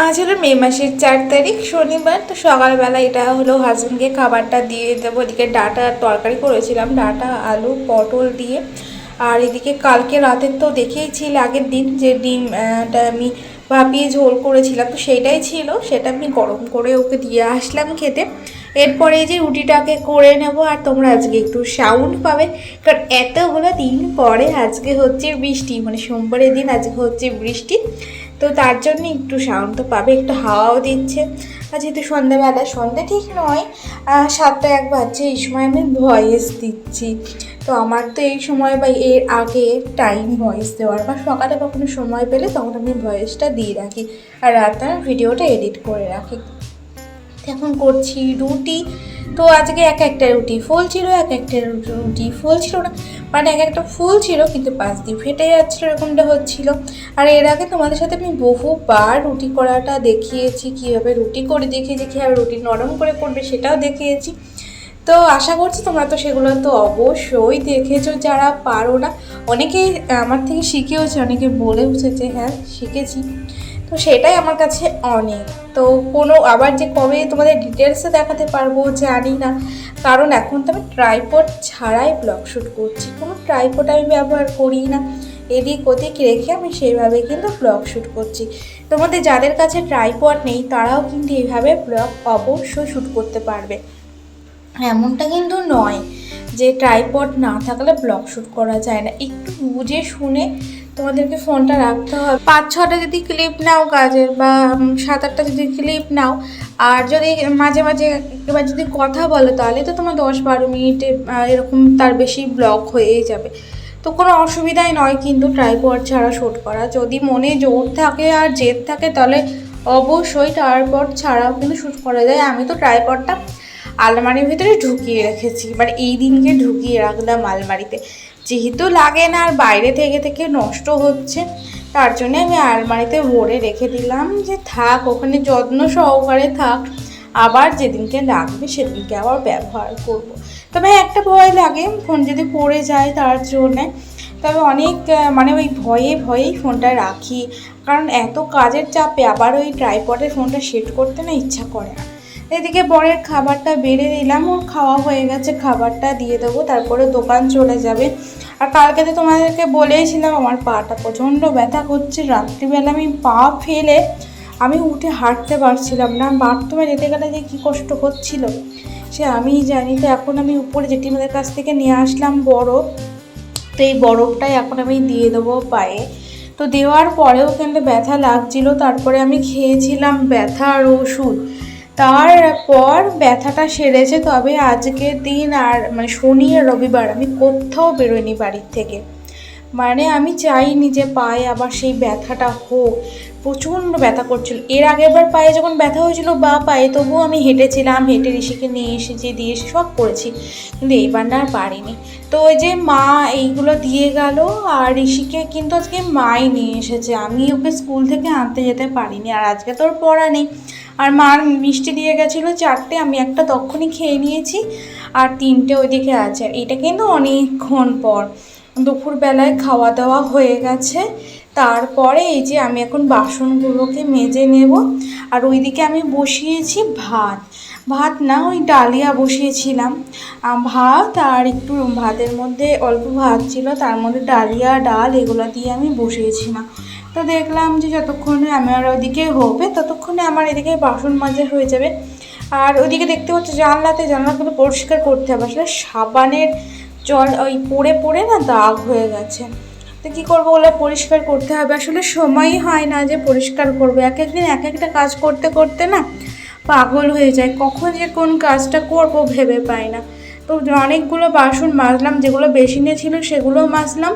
আজ হলো মে মাসের চার তারিখ, শনিবার। তো সকালবেলা এটা হলো হাজবেন্ডকে খাবারটা দিয়ে দেবো। এদিকে ডাটা তরকারি করেছিলাম, ডাটা, আলু, পটল দিয়ে। আর এদিকে কালকে রাতের তো দেখেইছিল আগের দিন যে ডিমটা আমি ভাপিয়ে ঝোল করেছিলাম। তো সেটাই ছিল, সেটা আমি গরম করে ওকে দিয়ে আসলাম খেতে। এরপরে যে রুটিটাকে করে নেব, আর তোমরা আজকে একটু সাউন্ড পাবে। কারণ এতগুলো দিন পরে আজকে হচ্ছে বৃষ্টি মানে সোমবারের দিন আজকে হচ্ছে বৃষ্টি। তো তার জন্য একটু সাউন্ড তো পাবে, একটু হাওয়াও দিচ্ছে। আর যেহেতু সন্ধ্যাবেলা, সন্ধ্যা ঠিক নয় সাতটা এক বাজছে, এই সময় আমি ভয়েস দিচ্ছি। তো আমার তো এই সময় বা এর আগে টাইম ভয়েস দেওয়ার বা সকালে কখনো সময় পেলে তখন আমি ভয়েসটা দিয়ে রাখি। আর রাতে ভিডিওটা এডিট করে রাখি। এখন করছি রুটি তো আজকে এক একটা রুটি ফুল ছিল, এক একটা রুটি ফুল ছিল না। মানে এক একটা ফুল ছিল, কিন্তু পাঁচ দিয়ে ফেটে যাচ্ছিল, এরকমটা হচ্ছিল। আর এর আগে তোমাদের সাথে আমি বহুবার রুটি করাটা দেখিয়েছি, কীভাবে রুটি করে দেখিয়েছি, কীভাবে রুটি নরম করে করবে সেটাও দেখিয়েছি। তো আশা করছি তোমরা তো সেগুলো তো অবশ্যই দেখেছ। যারা পারো না, অনেকেই আমার থেকে শিখেওছে, অনেকে বলেওছে যে হ্যাঁ শিখেছি। তো সেটাই আমার কাছে অনেক। তো কোনো আবার যে কবে তোমাদের ডিটেলসে দেখাতে পারব জানি না। কারণ এখন তো আমি ট্রাইপড ছাড়াই ব্লগ শ্যুট করছি। কোনো ট্রাইপড আমি ব্যবহার করি না। এদিক ওদিক রেখে আমি সেইভাবে কিন্তু ব্লগ শ্যুট করছি। তোমাদের যাদের কাছে ট্রাইপড নেই, তারাও কিন্তু এইভাবে ব্লগ অবশ্যই শ্যুট করতে পারবে। এমনটা কিন্তু নয় যে ট্রাইপড না থাকলে ব্লগ শ্যুট করা যায় না। একটু বুঝে শুনে তোমাদেরকে ফোনটা রাখতে হবে। পাঁচ, ছটা যদি ক্লিপ নাও কাজের বা সাত, আটটা যদি ক্লিপ নাও, আর যদি মাঝে মাঝে এবার যদি কথা বলো তাহলে তো তোমার দশ, বারো মিনিটে এরকম তার বেশি ব্লক হয়েই যাবে। তো কোনো অসুবিধাই নয়, কিন্তু ট্রাইপড ছাড়া শ্যুট করা। যদি মনে জোর থাকে আর জেদ থাকে তাহলে অবশ্যই ট্রাইপড ছাড়াও কিন্তু শ্যুট করা যায়। আমি তো ট্রাইপডটা আলমারির ভিতরে ঢুকিয়ে রেখেছি। মানে এই দিনকে ঢুকিয়ে রাখলাম আলমারিতে। যেহেতু লাগে না আর বাইরে থেকে থেকে নষ্ট হচ্ছে, তার জন্য আমি আলমারিতে ভরে রেখে দিলাম যে থাক, ওখানে যত্ন সহকারে থাক, আবার যেদিনকে লাগবে সেদিনকে আবার ব্যবহার করব। তবে একটা ভয় লাগে, ফোন যদি পড়ে যায় তার জন্যে, তবে অনেক মানে ওই ভয়ে ভয়েই ফোনটা রাখি, কারণ এত কাজের চাপে আবার ওই ট্রাইপডের ফোনটা সেট করতে না ইচ্ছা করে না এদিকে বরের খাবারটা বেড়ে দিলাম ওর খাওয়া হয়ে গেছে, খাবারটা দিয়ে দেবো, তারপরে দোকান চলে যাবে। আর কালকে তো তোমাদেরকে বলেইছিলাম, আমার পাটা প্রচণ্ড ব্যথা করছে, রাত্রিবেলা আমি পা ফেলে আমি উঠে হাঁটতে পারছিলাম না, বাথরুমে যেতে গেলে যে কী কষ্ট হচ্ছিল, সে আমি জানি। তো এখন আমি উপরে জেঠিমাদের কাছ থেকে নিয়ে আসলাম বরফ তো এই বরফটাই এখন আমি দিয়ে দেবো পায়ে। তো দেওয়ার পরেও কিন্তু ব্যথা লাগছিল, তারপরে আমি খেয়েছিলাম ব্যথার ওষুধ। তারপর ব্যথাটা সেরেছে, তবে আজকের দিন আর মানে শনি আর রবিবার আমি কোথাও বেরোইনি বাড়ির থেকে। মানে আমি চাইনি যে পায়ে আবার সেই ব্যথাটা হোক, প্রচণ্ড ব্যথা করছিল। এর আগেরবার পায়ে যখন ব্যথা হয়েছিল, বা পায়ে, তবুও আমি হেঁটেছিলাম, হেঁটে ঋষিকে নিয়ে এসেছি, দিয়ে এসে সব করেছি, কিন্তু এইবার না আর পারিনি। তো ওই যে মা এইগুলো দিয়ে গেল, আর ঋষিকে কিন্তু আজকে মাই নিয়ে এসেছে। আমি ওকে স্কুল থেকে আনতে যেতে পারিনি, আর আজকে তোর পড়া নেই। আর মার মিষ্টি দিয়ে গেছিল চারটে, আমি একটা তখনই খেয়ে নিয়েছি আর তিনটে ওইদিকে আছে। এটা কিন্তু অনেকক্ষণ পর। দুপুরবেলায় খাওয়া দাওয়া হয়ে গেছে। তারপরে এই যে আমি এখন বাসনগুলোকে মেজে নেব আর ওইদিকে আমি বসিয়েছি ভাত। ভাত না, ওই ডালিয়া বসিয়েছিলাম। ভাত আর একটু ভাতের মধ্যে অল্প ভাত ছিল, তার মধ্যে ডালিয়া, ডাল এগুলো দিয়ে আমি বসিয়েছিলাম তো দেখলাম যে যতক্ষণে আমার ওইদিকে হবে, ততক্ষণে আমার এদিকে বাসন মাজা হয়ে যাবে। আর ওইদিকে দেখতে পাচ্ছি জানলাতে জানলাগুলো পরিষ্কার করতে হবে। আসলে সাবানের জল ওই পড়ে পড়ে না দাগ হয়ে গেছে। তো কী করব ওগুলো পরিষ্কার করতে হবে। আসলে সময়ই হয় না যে পরিষ্কার করব। এক একদিন এক একটা কাজ করতে করতে না পাগল হয়ে যায়। কখন যে কোন কাজটা করব ভেবে পাই না। তো অনেকগুলো বাসন মাজলাম, যেগুলো বেসিনে ছিল সেগুলো মাজলাম।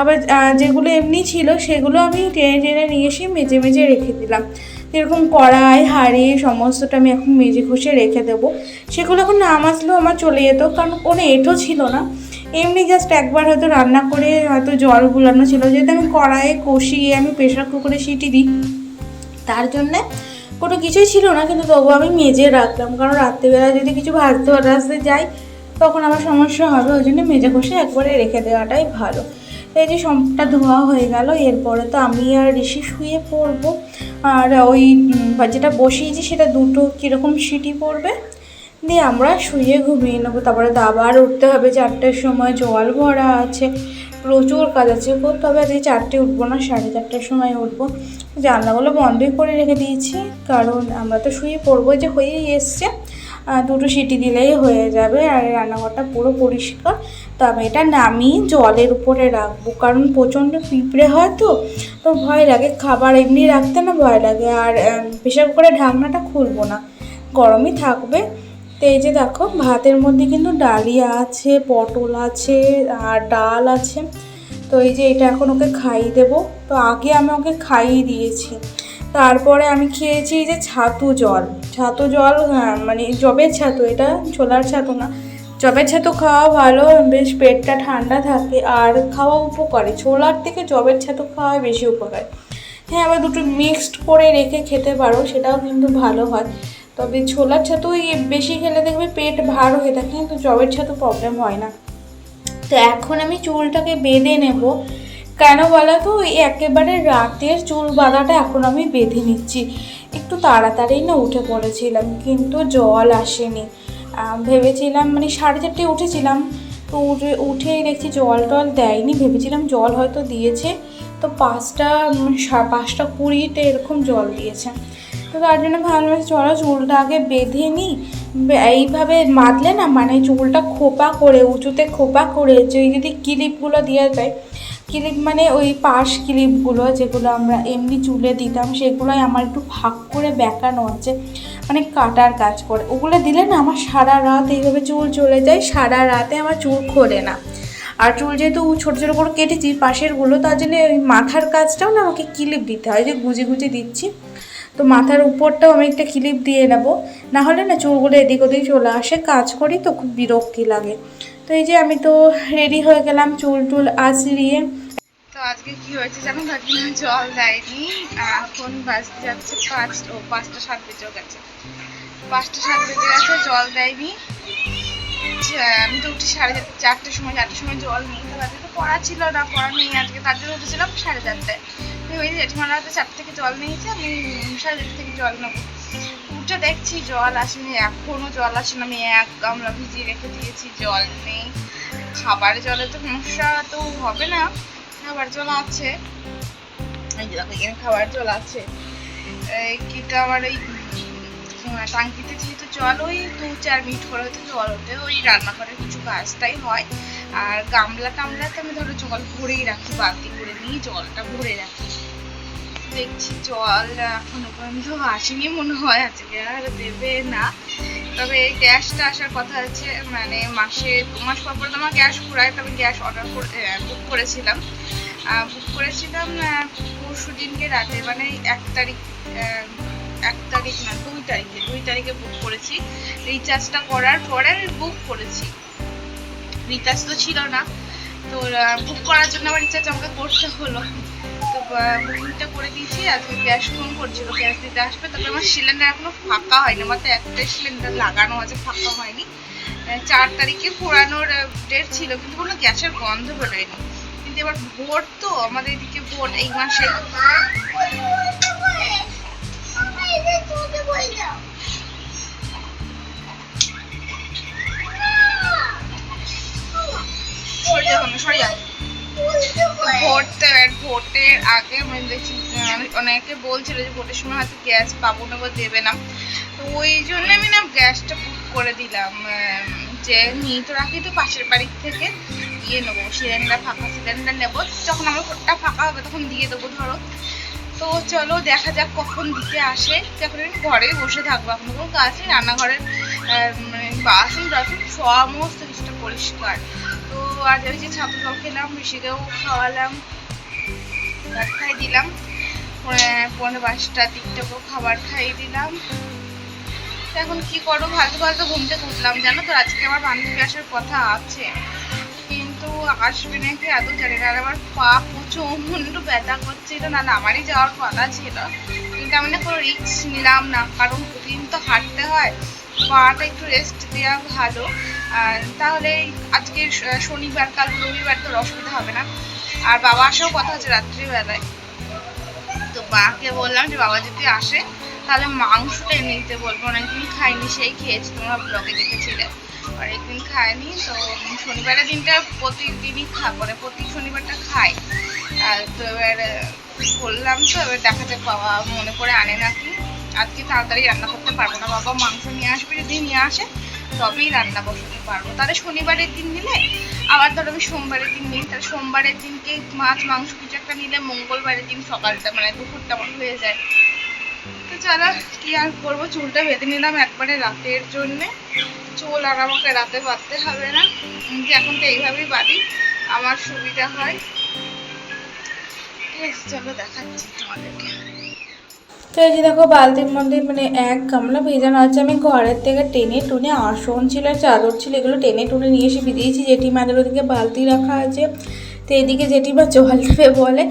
আবার যেগুলো এমনি ছিল সেগুলো আমি টেনে টেনে নিয়ে এসে মেজে মেজে রেখে দিলাম। এরকম কড়াই, হাঁড়ি সমস্তটা আমি এখন মেজে ঘষে রেখে দেবো। সেগুলো এখন না মাজলেও আমার চলে যেত, কারণ কোনো এঁটো ছিল না। এমনি জাস্ট একবার হয়তো রান্না করে হয়তো জল গুলানো ছিল। যেহেতু আমি কড়াইয়ে কষিয়ে আমি প্রেশার কুকারে সিটি দিই, তার জন্যে কোনো কিছুই ছিল না। কিন্তু তবু আমি মেজে রাখলাম, কারণ রাত্রিবেলা যদি কিছু ভাজতে ভাজতে যাই তখন আমার সমস্যা হবে, ওই জন্য মেজে কষে একবারে রেখে দেওয়াটাই ভালো। এই যে সম্পটা ধোয়া হয়ে গেল, এরপরে তো আমি আর ঋষি শুয়ে পড়ব। আর ওই যেটা বসিয়েছি সেটা দুটো কীরকম সিটি পড়বে, দিয়ে আমরা শুয়ে ঘুমিয়ে নেব। তারপরে তো আবার উঠতে হবে চারটের সময় জল ভরা আছে, প্রচুর কাজ আছে, করতে হবে। আজকে চারটে উঠবো না, সাড়ে চারটের সময় উঠবো। জানলাগুলো বন্ধই করে রেখে দিয়েছি, কারণ আমরা তো শুয়ে পড়ব যে হয়েই এসছে। দুটো সিটি দিলেই হয়ে যাবে আর রান্নাঘরটা পুরো পরিষ্কার। তো আমি এটা নামিয়ে জলের উপরে রাখব, কারণ প্রচণ্ড পিঁপড়ে হয় তো তো ভয় লাগে। খাবার এমনি রাখতে না ভয় লাগে, আর বিশেষ করে ঢাকনাটা খুলবো না। গরমই থাকবে। তো এই যে দেখো, ভাতের মধ্যে কিন্তু ডালিয়া আছে, পটল আছে, আর ডাল আছে। তো এই যে এটা এখন ওকে খাইয়ে দেবো। তো আগে আমি ওকে খাইয়ে দিয়েছি। তারপরে আমি খেয়েছি যে ছাতু জল। ছাতু জল হ্যাঁ, মানে জবের ছাতু এটা ছোলার ছাতু না। জবের ছাতু খাওয়া ভালো বেশ পেটটা ঠান্ডা থাকে আর খাওয়া উপকারী। ছোলার থেকে জবের ছাতু খাওয়া বেশি উপকারী। হ্যাঁ আবার দুটো মিক্সড করে রেখে খেতে পারো সেটাও কিন্তু ভালো হয়। তবে ছোলার ছাতু বেশি খেলে দেখবে পেট ভার হয়ে থাকে কিন্তু জবের ছাতু প্রবলেম হয় না। তো এখন আমি চুলটাকে বেঁধে নেব। কেন বলো তো? ওই একেবারে রাতের চুল বাঁধাটা এখন আমি বেঁধে নিচ্ছি। একটু তাড়াতাড়ি না উঠে পড়েছিলাম, কিন্তু জল আসেনি। ভেবেছিলাম মানে সাড়ে চারটে উঠেছিলাম, তো উঠে, উঠেই দেখছি জল টল দেয়নি। ভেবেছিলাম জল হয়তো দিয়েছে, তো পাঁচটা পাঁচটা কুড়িতে এরকম জল দিয়েছে। তো তার জন্য ভাবলাম, চলো চুলটা আগে বেঁধে নিই এইভাবে বাঁধলে না মানে চুলটা খোপা করে, উঁচুতে খোপা করে, যে যদি ক্লিপগুলো দেওয়া যায় ক্লিপ মানে ওই পাশ ক্লিপগুলো যেগুলো আমরা এমনি চুলে দিতাম, সেগুলোই আমার একটু ফাঁক করে বেঁকানো আছে। মানে কাটার কাজ করে। ওগুলো দিলে না আমার সারা রাত এইভাবে চুল চলে যায়, সারা রাতে আমার চুল খোলে না। আর চুল যেহেতু ছোটো ছোটো করে কেটেছি পাশেরগুলো তার জন্য ওই মাথার কাজটাও না আমাকে ক্লিপ দিতে হয়। যে গুজে গুজে দিচ্ছি। তো মাথার উপরটাও আমি একটা ক্লিপ দিয়ে নেব। না হলে না চুলগুলো এদিক ওদিক চলে আসে, কাজ করি তো খুব বিরক্তি লাগে। তো এই যে আমি তো রেডি হয়ে গেলাম চুল টুল আঁচড়িয়ে। তো আজকে কি হয়েছে জানো? ভাবছিলাম জল দেয়নি। এখন বাজতে যাচ্ছে পাঁচ, ও পাঁচটা সাত বেজে গেছে। পাঁচটা সাত বেজে গেছে, জল দেয়নি। আমি তো উঠি সাড়ে চারটে, চারটের সময় চারটের সময় জল নিই তো পড়া ছিল না, পড়া নেই। আজকে তার জন্য উঠেছিলাম সাড়ে চারটায় ওই জেঠিমারা হাতে চারটে থেকে জল নিয়েছে আমি সাড়ে চারটে থেকে জল নেব। উঠে দেখছি জল আসেনি এখনও জল আসেনি আমি এক গামলা ভিজিয়ে রেখে দিয়েছি জল নেই। খাবার জলে তো সমস্যা তো হবে না খাবার জল আছে। এখানে খাবার জল আছে। কিন্তু আমার উম, টাঙ্কিতে যেহেতু জল ওই দু চার মিনিট করে হয়তো জল ওঠে ওই রান্নাঘরের কিছু কাজটাই হয়। আর গামলা টামলাতে আমি ধরো জল ভরেই রাখি, বালতি করে নিয়ে জলটা ভরে রাখি। দেখছি জল এখনও পর্যন্ত আসেনি মনে হয়, আজকে আর দেবে না। তবে গ্যাসটা আসার কথা আছে মানে মাসে দু মাস পর পর তো আমার গ্যাস ফুরায় তবে গ্যাস অর্ডার করে বুক করেছিলাম। বুক করেছিলাম পরশু দিনকে রাতে মানে এক তারিখ এক তারিখ না, দুই তারিখে দুই তারিখে বুক করেছি। রিচার্জটা করার পরে আমি বুক করেছি। রিচার্জ তো ছিল না। তো বুক করার জন্য আবার রিচার্জ আমাকে করতে হলো। তো বুকিংটা করে দিয়েছি আজকে গ্যাস ফোন করছিল। গ্যাস দিতে আসবে তবে আমার সিলিন্ডার এখনও ফাঁকা হয়নি। আমার তো একটাই সিলিন্ডার লাগানো আছে, ফাঁকা হয়নি। চার তারিখে পোড়ানোর ডেট ছিল, কিন্তু কোনো গ্যাসের গন্ধ বেরোয়নি। কিন্তু এবার ভোট তো, আমাদের এদিকে ভোট এই মাসে। সরে যাব না ভোট ভোটের আগে আমি দেখছি আহ, অনেকে বলছিল যে ভোটের সময় হয়তো গ্যাস পাবো না বা দেবে না। তো ওই জন্য আমি না গ্যাসটা বুক করে দিলাম যে নিয়ে তো রাখি তো পাশের বাড়ির থেকে ইয়ে নেব সিলিন্ডার ফাঁকা সিলিন্ডার নেব। যখন আমার ভোটটা ফাঁকা হবে তখন দিয়ে দেবো ধরো। তো চলো দেখা যাক কখন দিতে আসে। তখন আমি ঘরেই বসে থাকব এখন কোনো কাজ নেই রান্নাঘরের মানে বাসন টাসন সমস্ত কিছুটা পরিষ্কার। তো আজ ওই যে ছাতু জল খেলাম, ঋষিকেও খাওয়ালাম, ভাত খাই দিলাম। পৌনে- পৌনে পাঁচটা দিকটাকেও খাবার খাইয়ে দিলাম। এখন কি ফালতু ফালতু ঘুম থেকে উঠলাম। জানো তো, আজকে আমার বান্ধবী আসার কথা আছে। কিন্তু আসবে নাকি এত জানি না। আমার পা প্রচণ্ড ব্যথা করছিল। না না, আমারই যাওয়ার কথা ছিল। কিন্তু আমি না কোনো রিস্ক নিলাম না। কারণ প্রতিদিন তো হাঁটতে হয়। পাটা একটু রেস্ট দেওয়া ভালো। আর তাহলে আজকে শনিবার, কাল রবিবার তো অসুবিধা হবে না। আর বাবা আসাও কথা হচ্ছে রাত্রিবেলায়। তো মাকে বললাম যে বাবা যদি আসে, তাহলে মাংসটা এনে দিতে বলব অনেকদিন খাইনি, সেই খেয়েছি, তোমরা ব্লগে দেখেছিলে। আর একদিন খাইনি, তো শনিবারের দিনটা প্রতিদিনই খা মানে প্রতি শনিবারটা খাই। তো এবার বললাম তো, এবার দেখা যাক বাবা মনে করে আনে নাকি। আজকে তাড়াতাড়ি রান্না করতে পারব না। বাবা মাংস নিয়ে আসবে, যদি নিয়ে আসে, তবেই রান্না বসাতে পারব। তাহলে শনিবারের দিন নিলে, আবার ধরো আমি সোমবারের দিন নিই, তাহলে সোমবারের দিনকে মাছ, মাংস কিছু একটা নিলে মঙ্গলবারের দিন সকালটা মানে দুপুরটা আমার হয়ে যায়? তো চলো, কি আর করব? চুলটা বেঁধে নিলাম একবারে রাতের জন্যে। চুল আর আমাকে রাতে বাঁধতে হবে না। যে এখন তো এইভাবেই বাঁধি, আমার সুবিধা হয়। ঠিক আছে, চলো দেখাচ্ছি তোমাদেরকে। তো এই যে দেখো বালতির মধ্যে মানে এক গামলা ভেজানো আছে আমি ঘরের থেকে টেনে টুনে আসন ছিল, চাদর ছিল, এগুলো টেনে টুনে নিয়ে এসে ভিজিয়েছি। জেঠিমাদের ওদিকে বালতি রাখা আছে। তো এদিকে জেঠিমা জল দেবে বলে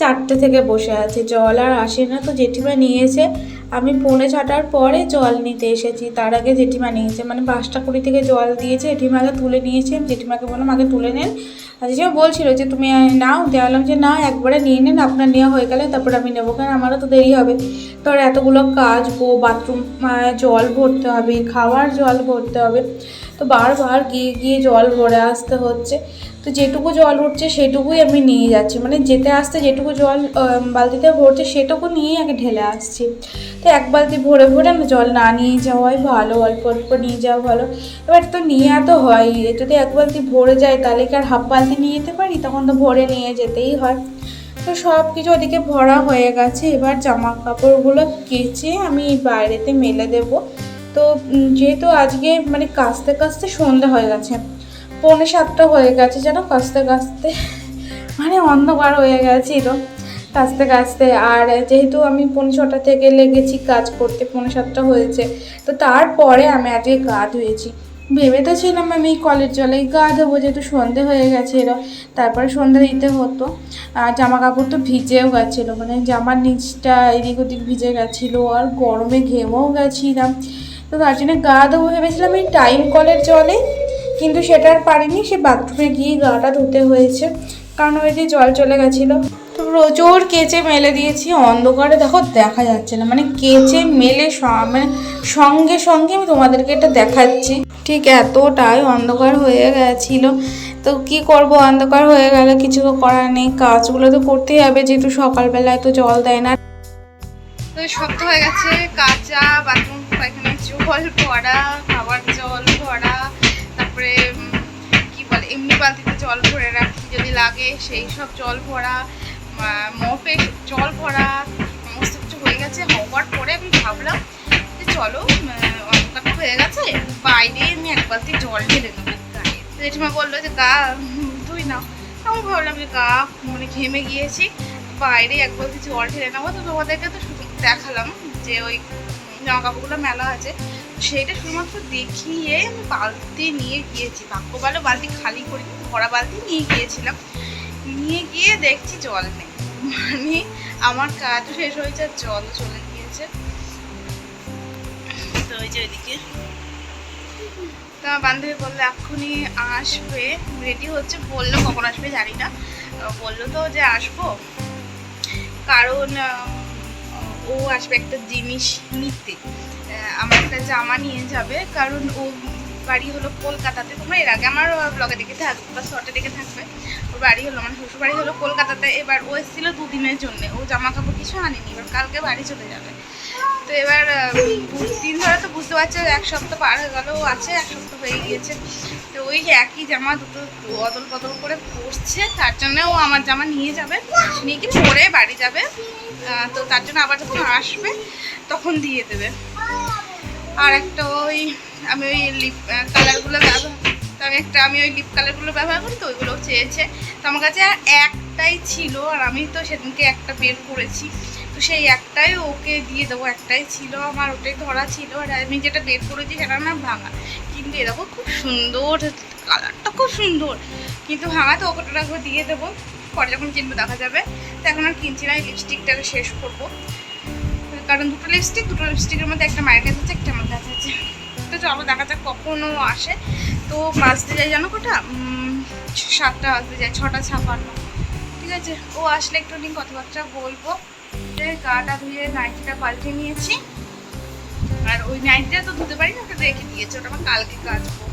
চারটে থেকে বসে আছে। জল আর আসে না, তো জেঠিমা নিয়েছে আমি পৌনে ছটার পরে জল নিতে এসেছি। তার আগে জেঠিমা নিয়েছে মানে পাঁচটা কুড়ি থেকে জল দিয়েছে। জেঠিমাকে তুলে নিয়েছে। জেঠিমাকে বললাম, আগে তুলে নেন। আর জেঠিমা বলছিল যে, তুমি নাও। দেওয়ালাম যে, না, একবারে নিয়ে নেন, আপনার নেওয়া হয়ে গেলে তারপর আমি নেব। কারণ আমারও তো দেরি হবে। তোর এতগুলো কাজ, গো, বাথরুম জল ভরতে হবে, খাওয়ার জল ভরতে হবে। তো বারবার গিয়ে গিয়ে জল ভরে আসতে হচ্ছে। তো যেটুকু জল উঠছে সেটুকুই আমি নিয়ে যাচ্ছি। মানে যেতে আসতে যেটুকু জল বালতিতে ভরছে সেটুকু নিয়েই আগে ঢেলে আসছি। তো এক বালতি ভরে ভরে না জল না নিয়ে যাওয়াই ভালো, অল্প অল্প নিয়ে যাওয়া ভালো। এবার তো নিয়ে তো হয় যদি এক বালতি ভরে যায় তাহলে কি আর হাফ বালতি নিয়ে যেতে পারি? তখন তো ভরে নিয়ে যেতেই হয়। তো সব কিছু ওদিকে ভরা হয়ে গেছে। এবার জামা কাপড়গুলো কেচে আমি বাইরেতে মেলে দেব। তো যেহেতু আজকে মানে কাচতে কাচতে সন্ধে হয়ে গেছে, পৌনে সাতটা হয়ে গেছে যেন কাচতে কাচতে মানে অন্ধকার হয়ে গেছিল কাচতে কাচতে আর যেহেতু আমি পৌনে ছটা থেকে লেগেছি কাজ করতে, পৌনে সাতটা হয়েছে, তো তারপরে আমি আজকে গা ধুয়েছি। ভেবে তো ছিলাম আমি কলের জলেই গা ধোবো, যেহেতু সন্ধে হয়ে গেছিল, তারপরে সন্ধে দিতে হতো। আর জামা কাপড় তো ভিজেও গেছিল মানে জামার নিচটা এদিক ওদিক ভিজে গেছিল, আর গরমে ঘেমেও গেছিলাম। তো তার জন্য গা দেবো ভেবেছিলাম এই টাইম কলের জলে, কিন্তু সেটা আর পারিনি, সে বাথরুমে গিয়ে গাটা ধুতে হয়েছে, কারণ ওই যে জল চলে গেছিল। তো প্রচুর কেচে মেলে দিয়েছি, অন্ধকারে দেখো দেখা যাচ্ছে না মানে কেচে মেলে মানে সঙ্গে সঙ্গে আমি তোমাদেরকে এটা দেখাচ্ছি। ঠিক এতটাই অন্ধকার হয়ে গেছিল। তো কি করব, অন্ধকার হয়ে গেলে কিছু তো করার নেই, কাজগুলো তো করতেই হবে, যেহেতু সকালবেলায় তো জল দেয় না। তো শক্ত হয়ে গেছে, কাঁচা বাথরুম পায়খানা। জল ভরা খাবার জল ভরা তারপরে কি বলে, এমনি বালতিতে জল ভরে রাখি যদি লাগে, সেই সব জল ভরা মপে জল ভরা, সমস্ত কিছু হয়ে গেছে। হওয়ার পরে আমি ভাবলাম যে চলো অন্ধকার হয়ে গেছে, বাইরে আমি এক বালতি জল ঢেলে নেব গায়ে জেঠিমা বলল যে, গা, ধুই নাও। আমি ভাবলাম যে, গা মানে ঘেমে গিয়েছি, বাইরে এক বালতি জল ঢেলে নেব। তো তোমাদেরকে তো দেখালাম যে ওই জামা কাপড়গুলো মেলা আছে। সেইটা শুধুমাত্র দেখিয়ে আমি বালতি নিয়ে গিয়েছি। ভাগ্য ভালো বালতি খালি করি ভরা বালতি নিয়ে গিয়েছিলাম। নিয়ে গিয়ে দেখছি জল নেই। মানে আমার কাজও শেষ হয়েছে আর জলও চলে গিয়েছে। তো ওই যে ওইদিকে। তো বান্ধবী বলল, এক্ষুনি আসবে। রেডি হচ্ছে। বলল, কখন আসবে জানি না। বলল তো যে আসব। কারণ ও আসবে একটা জিনিস নিতে। আমার একটা জামা নিয়ে যাবে, কারণ ও বাড়ি হলো কলকাতাতে। তোমরা এর আগে আমার ব্লগে দেখে থাকবে বা শর্টে দেখে থাকবে। ওর বাড়ি হলো মানে শ্বশুর বাড়ি হলো কলকাতাতে। এবার ও এসেছিল দুদিনের জন্য। ও জামা কাপড় কিছু আনেনি, এবার কালকে বাড়ি চলে যাবে। তো এবার দিন ধরে তো বুঝতে পারছ, এক সপ্তাহ পার হয়ে গেল আছে, এক সপ্তাহ হয়ে গিয়েছে। তো ওই একই জামা দুটো অদল বদল করে পরছে, তার জন্য ও আমার জামা নিয়ে যাবে, নিয়ে কি পরে বাড়ি যাবে। তো তার জন্য আবার যখন আসবে, তখন দিয়ে দেবে। আর একটা ওই আমি ওই লিপ কালারগুলো ব্যবহার তো আমি একটা, আমি ওই লিপ কালারগুলো ব্যবহার করি তো ওইগুলো চেয়েছে। তো আমার কাছে আর একটাই ছিল, আর আমি তো সেদিনকে একটা বের করেছি। তো সেই একটাই ওকে দিয়ে দেবো, একটাই ছিল আমার, ওটাই ধরা ছিল। আর আমি যেটা বের করেছি সেটা না ভাঙা। কিন্তু এরকম খুব সুন্দর, কালারটা খুব সুন্দর। কিন্তু ভাঙা তো ওকে দিয়ে দেবো। পরে যখন কিনবো দেখা যাবে। তো এখন আর কিনছি না, এই লিপস্টিকটাকে শেষ করব। কারণ দুটো লিপস্টিক দুটো লিপস্টিকের মধ্যে একটা মায়ের কাছে আছে, একটা আমার কাছে আছে। তো চলো দেখা যাক কখনো আসে। তো বাজতে যায় জানো কটা? সাতটা বাজতে যায়, ছটা ছাপান্ন। ঠিক আছে, ও আসলে একটু দিন কথাবার্তা বলব। যে গাটা ধুয়ে নাইটিটা পাল্টে নিয়েছি। আর ওই নাইটিটা তো ধুতে পারি না ওটা রেখে দিয়েছে ওটা আমার কালকে কাচবো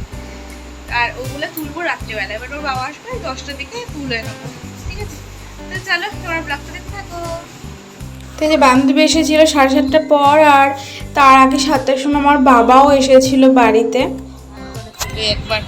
আর ওগুলো তুলবো রাত্রিবেলা এবার ওর বাবা আসবে দশটার দিকে তুলে নেব ঠিক আছে? তো চলো তোমার ব্লগটা দেখতে থাকো। তো যে বান্ধবী এসেছিল সাড়ে সাতটার পর আর তার আগে সাতটার সময় আমার বাবাও এসেছিল বাড়িতে। একবার।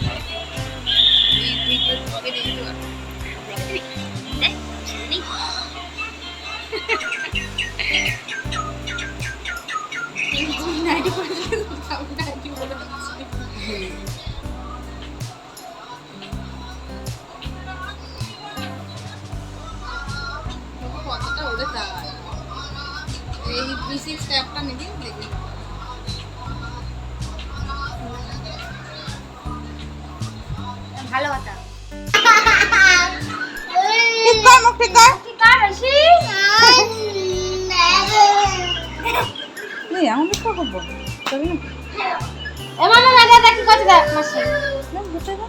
আমি তো করব করবি না এমন লাগে দেখি কত দেখ মাসি না বুঝতে না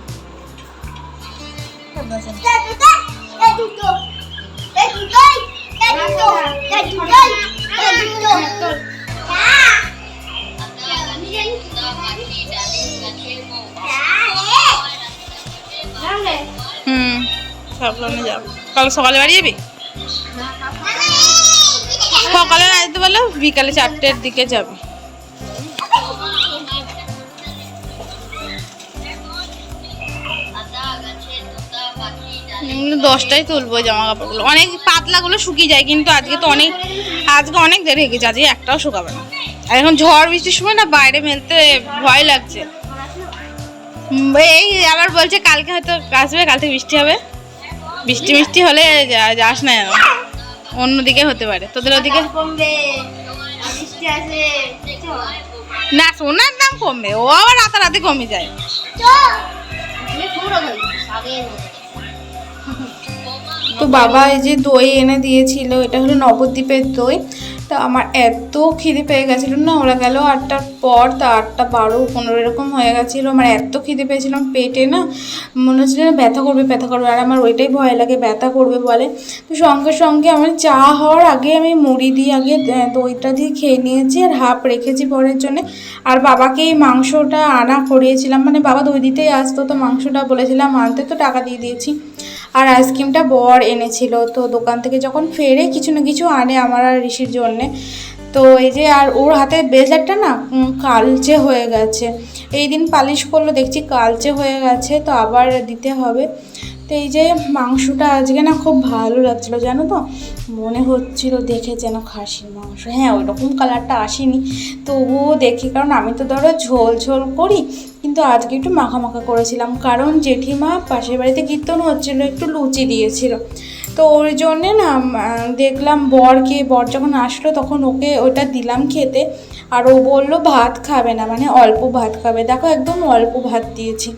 হুম সাবধানে যাব কাল সকালে বাড়ি যাবি সকালে না যেতে পারলে বিকালে চারটের দিকে যাবে। দশটায় তুলবো জামা কাপড়গুলো অনেক পাতলাগুলো শুকিয়ে যায় কিন্তু আজকে তো অনেক আজকে অনেক দেরি হয়ে গেছে আজকে একটাও শুকাবে না। আর এখন ঝড় বৃষ্টির সময় না বাইরে মেলতে ভয় লাগছে। এই আবার বলছে কালকে হয়তো আসবে কাল থেকে বৃষ্টি হবে। বৃষ্টি মিষ্টি হলে যা- যাস না যেন অন্যদিকে হতে পারে। তোদের ওদিকে? না সোনার দাম কমবে। ও আবার রাতারাতি কমে যায়। তো বাবা এই যে দই এনে দিয়েছিল এটা হলো নবদ্বীপের দই। তো আমার এত খিদে পেয়ে গেছিল না, ওরা গেল আটটার পর, তা আটটা বারো, পনেরো এরকম হয়ে গেছিল। আমার এত খিদে পেয়েছিলাম পেটে না, মনে হচ্ছিল না ব্যথা করবে ব্যথা করবে। আর আমার ওইটাই ভয় লাগে, ব্যথা করবে বলে। তো সঙ্গে সঙ্গে আমার চা হওয়ার আগে আমি মুড়ি দিয়ে, আগে দইটা দিয়ে খেয়ে নিয়েছি আর হাফ রেখেছি পরের জন্যে। আর বাবাকে এই মাংসটা আনা করিয়েছিলাম মানে বাবা দই দিতেই আসতো, তো মাংসটা বলেছিলাম, আনতে তো টাকা দিয়ে দিয়েছি। আর আইসক্রিমটা বর এনেছিল। তো দোকান থেকে যখন ফেরে কিছু না কিছু আনে আমার আর ঋষির জন্যে। তো এই যে আর ওর হাতে ব্লেজারটা না কালচে হয়ে গেছে। এই দিন পালিশ করল, দেখছি কালচে হয়ে গেছে, তো আবার দিতে হবে। তো এই যে মাংসটা আজকে না খুব ভালো লাগছিল, জানো তো? মনে হচ্ছিল দেখে যেন খাসির মাংস। হ্যাঁ ওই রকম কালারটা আসেনি, তবুও দেখি, কারণ আমি তো ধরো ঝোল ঝোল করি, কিন্তু আজকে একটু মাখা মাখা করেছিলাম। কারণ জেঠিমা পাশের বাড়িতে কীর্তন হচ্ছিল, একটু লুচি দিয়েছিল। তো ওর জন্যে না দেখলাম বরকে বর যখন আসলো তখন ওকে ওটা দিলাম খেতে, আর ও বলল ভাত খাবে না মানে অল্প ভাত খাবে। দেখো একদম অল্প ভাত দিয়েছি।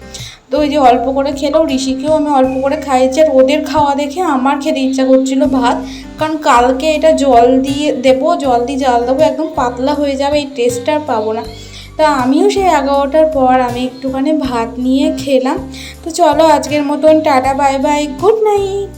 তো ওই যে অল্প করে খেলেও ঋষিকেও আমি অল্প করে খাইয়েছি। আর ওদের খাওয়া দেখে আমার খেতে ইচ্ছা করছিল ভাত। কারণ কালকে এটা জল দিয়ে দেবো, জল দিয়ে জাল দেবো, একদম পাতলা হয়ে যাবে, এই টেস্টটা আর পাবো না। তা আমিও সেই এগারোটার পর আমি একটুখানি ভাত নিয়ে খেলাম। তো চলো আজকের মতন tata bye bye good night